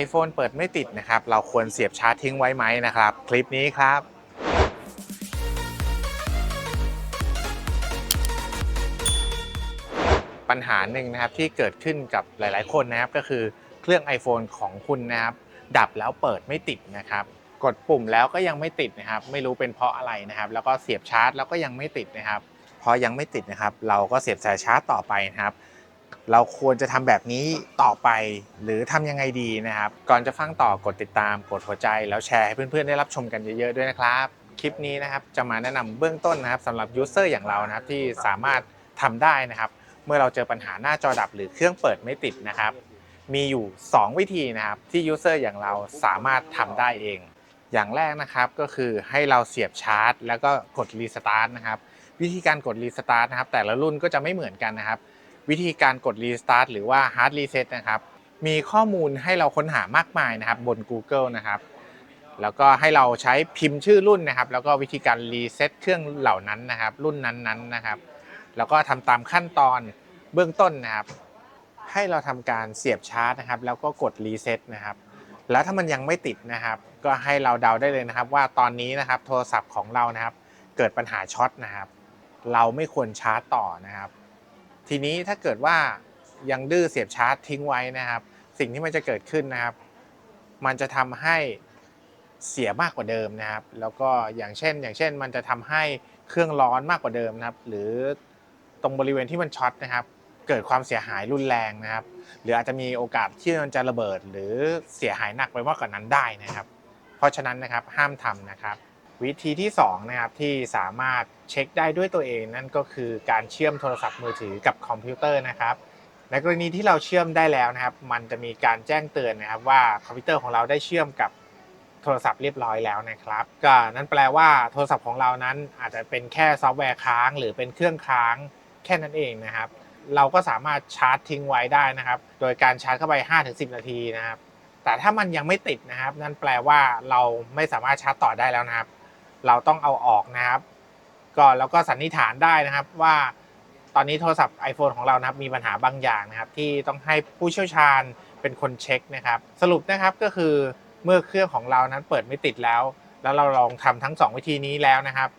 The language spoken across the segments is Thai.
iPhone เปิดไม่ติดนะครับ เราควรเสียบชาร์จทิ้งไว้ไหมนะครับ คลิปนี้ครับปัญหาหนึ่งนะครับที่เกิดขึ้นกับหลาย ๆ คนนะครับก็คือเครื่อง iPhone ของคุณนะครับ ดับแล้วเปิดไม่ติดนะครับ กดปุ่มแล้วก็ยังไม่ติดนะครับ ไม่รู้เป็นเพราะอะไรนะครับ แล้วก็เสียบชาร์จแล้วก็ยังไม่ติดนะครับ พอยังไม่ติดนะครับ เราก็เสียบสายชาร์จต่อไปนะครับ เราควรจะทำแบบนี้ต่อไป หรือทำยังไงดีนะครับ ก่อนจะฟังต่อกดติดตามกดหัวใจ แล้วแชร์ให้เพื่อนๆได้รับชมกันเยอะๆด้วยนะครับ คลิปนี้นะครับจะมาแนะนำเบื้องต้นนะครับสำหรับยูเซอร์อย่างเรานะครับที่สามารถทำได้นะครับ เมื่อเราเจอปัญหาหน้าจอดับหรือเครื่องเปิดไม่ติดนะครับ มีอยู่ 2 วิธีนะครับที่ยูเซอร์อย่างเราสามารถทำได้เอง อย่างแรกนะครับก็คือให้เราเสียบชาร์จ แล้วก็กดรีสตาร์ทนะครับวิธีการกดรีสตาร์ทนะครับแต่ละรุ่นก็จะไม่เหมือนกันนะครับ วิธีการกดรีสตาร์ทหรือว่าฮาร์ดรีเซ็ตนะครับ มีข้อมูลให้เราค้นหามากมายนะครับบน Google นะครับ แล้วก็ให้เราใช้พิมพ์ชื่อรุ่นนะครับ แล้วก็วิธีการรีเซ็ตเครื่องเหล่านั้นนะครับ รุ่นนั้นๆนะครับ แล้วก็ทำตามขั้นตอนเบื้องต้นนะครับ ให้เราทำการเสียบชาร์จนะครับ แล้วก็กดรีเซ็ตนะครับแล้วถ้ามันยังไม่ติดนะครับ ก็ให้เราเดาได้เลยนะครับ ว่าตอนนี้นะครับโทรศัพท์ของเรานะครับ เกิดปัญหาช็อตนะครับ เราไม่ควรชาร์จต่อนะครับ ทีนี้ถ้าเกิดว่ายังดื้อเสียบชาร์จทิ้งไว้นะครับ สิ่งที่มันจะเกิดขึ้นนะครับ มันจะทำให้เสียมากกว่าเดิมนะครับ แล้วก็อย่างเช่น อย่างเช่น มันจะทำให้เครื่องร้อนมากกว่าเดิมนะครับ หรือตรงบริเวณที่มันช็อตนะครับ เกิดความเสียหายรุนแรงนะครับ หรืออาจจะมีโอกาสที่มันจะระเบิด หรือเสียหายหนักไปมากกว่านั้นได้นะครับ เพราะฉะนั้นนะครับห้ามทำนะครับ วิธีที่2นะครับที่สามารถเช็คได้ด้วยตัวเองนั่นก็คือการเชื่อมโทรศัพท์มือถือกับคอมพิวเตอร์นะครับ ในกรณีที่เราเชื่อมได้แล้วนะครับ มันจะมีการแจ้งเตือนนะครับ ว่าคอมพิวเตอร์ของเราได้เชื่อมกับโทรศัพท์เรียบร้อยแล้วนะครับ ก็นั่นแปลว่าโทรศัพท์ของเรานั้นอาจจะเป็นแค่ซอฟต์แวร์ค้าง หรือเป็นเครื่องค้างแค่นั้นเองนะครับ เราก็สามารถชาร์จทิ้งไว้ได้นะครับ โดยการชาร์จเข้าไป 5-10 นาทีนะครับ แต่ถ้ามันยังไม่ติดนะครับ นั่นแปลว่าเราไม่สามารถชาร์จต่อได้แล้วนะครับ เราต้องเอาออกนะครับ ก็แล้วก็สันนิษฐานได้นะครับว่าตอนนี้โทรศัพท์ iPhone ของเรานะครับมีปัญหาบางอย่างนะครับ ที่ต้องให้ผู้เชี่ยวชาญเป็นคนเช็คนะครับ สรุปนะครับก็คือเมื่อเครื่องของเรานั้นเปิดไม่ติดแล้ว แล้วเราลองทำทั้ง 2 วิธีนี้แล้วนะครับ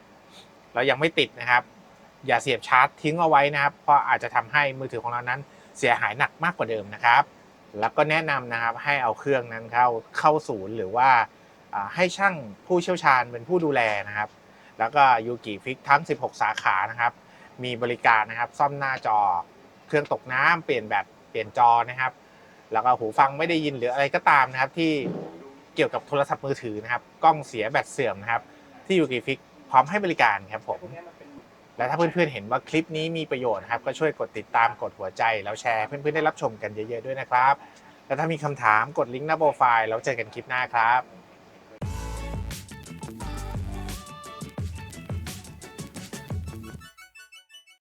เรายังไม่ติดนะครับ อย่าเสียบชาร์จทิ้งเอาไว้นะครับ เพราะอาจจะทำให้มือถือของเรานั้นเสียหายหนักมากกว่าเดิมนะครับ แล้วก็แนะนำนะครับให้เอาเครื่องนั้นเข้าเข้าศูนย์หรือว่า ให้ช่างผู้เชี่ยวชาญเป็นผู้ดูแลนะครับ แล้วก็ยูกิฟิกทั้ง 16 สาขานะครับ มีบริการนะครับ ซ่อมหน้าจอ เครื่องตกน้ำเปลี่ยนแบตเปลี่ยนจอนะครับ แล้วก็หูฟังไม่ได้ยินหรืออะไรก็ตามนะครับ ที่เกี่ยวกับโทรศัพท์มือถือนะครับ กล้องเสียแบตเสื่อมนะครับ ที่ยูกิฟิกพร้อมให้บริการครับผมและถ้าเพื่อนๆเห็นว่าคลิปนี้มีประโยชน์ครับ ก็ช่วยกดติดตามกดหัวใจ แล้วแชร์เพื่อนๆได้รับชมกันเยอะๆด้วยนะครับ แล้วถ้ามีคำถามกดลิงก์หน้าโปรไฟล์แล้วเจอกันคลิปหน้าครับ